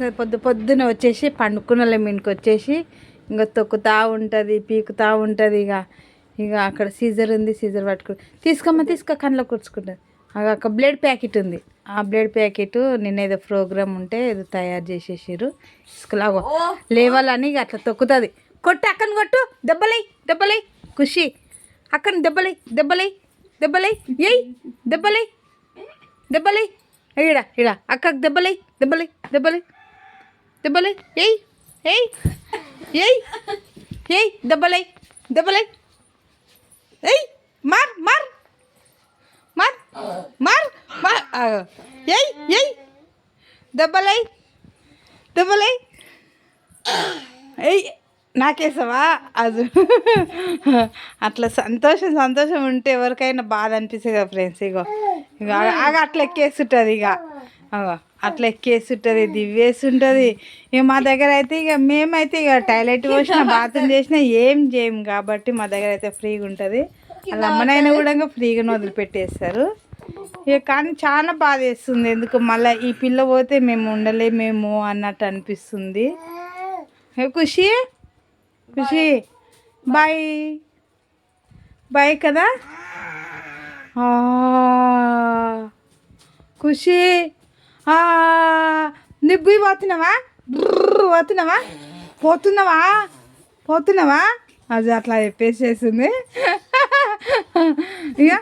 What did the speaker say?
చేస్తుంది పొద్దు పొద్దున వచ్చేసి పండుకున్న మీనికి వచ్చేసి ఇంకా తొక్కుతా ఉంటుంది పీకుతా ఉంటుంది ఇక ఇక అక్కడ సీజర్ ఉంది సీజర్ పట్టుకు తీసుకోమ్మా తీసుకో కళ్ళలో కూర్చుకుంటుంది అక్కడ బ్లేడ్ ప్యాకెట్ ఉంది. ఆ బ్లేడ్ ప్యాకెట్ నిన్న ఏదో ప్రోగ్రామ్ ఉంటే ఏదో తయారు చేసేసారు ఇసుకలాగో లేవాలని ఇక అట్లా తొక్కుతుంది. కొట్టు అక్కని కొట్టు దెబ్బలై దెబ్బలై ఖుషి. అక్కని దెబ్బలై దెబ్బలై దెబ్బలై ఏయ్ దెబ్బలై దెబ్బలై ఈడ ఈడ అక్కకు దెబ్బలై దెబ్బలై దెబ్బలై దెబ్బలై ఏయ్ ఏయ్ ఏయ్ ఏయ్ దెబ్బలై దెబ్బలై ఏయ్ మార్ మార్ మార్ మార్ మార్ ఏయ్ ఏయ్ దెబ్బలై దెబ్బలై ఏయ్ నాకేసావా? అది అట్లా సంతోషం సంతోషం ఉంటే ఎవరికైనా బాధ అనిపిస్తుంది కదా ఫ్రెండ్స్. ఇగో. ఇక ఆగ అట్లా ఎక్కేస్తుంటుంది ఇక అగో అట్లా ఎక్కేస్తుంటుంది దివ్వేస్తుంటుంది ఇక మా దగ్గర అయితే ఇక మేమైతే ఇక టాయిలెట్ పోసిన బాత్రూమ్ చేసినా ఏం చేయం కాబట్టి మా దగ్గర అయితే ఫ్రీగా ఉంటుంది వాళ్ళ అమ్మనైనా కూడా ఇంకా ఫ్రీగానే వదిలిపెట్టేస్తారు. ఇక కానీ చాలా బాధ వేస్తుంది ఎందుకు మళ్ళీ ఈ పిల్ల పోతే మేము ఉండలేమేమో అన్నట్టు అనిపిస్తుంది. ఏ ఖుషి ఖుషి బాయ్. బాయ్ కదా? ఖుషి. నిబ్బి పోతున్నావా? బ్రర్ పోతున్నావా? పోతున్నావా? పోతున్నావా? అది అట్లా చెప్పేసేసింది ఇక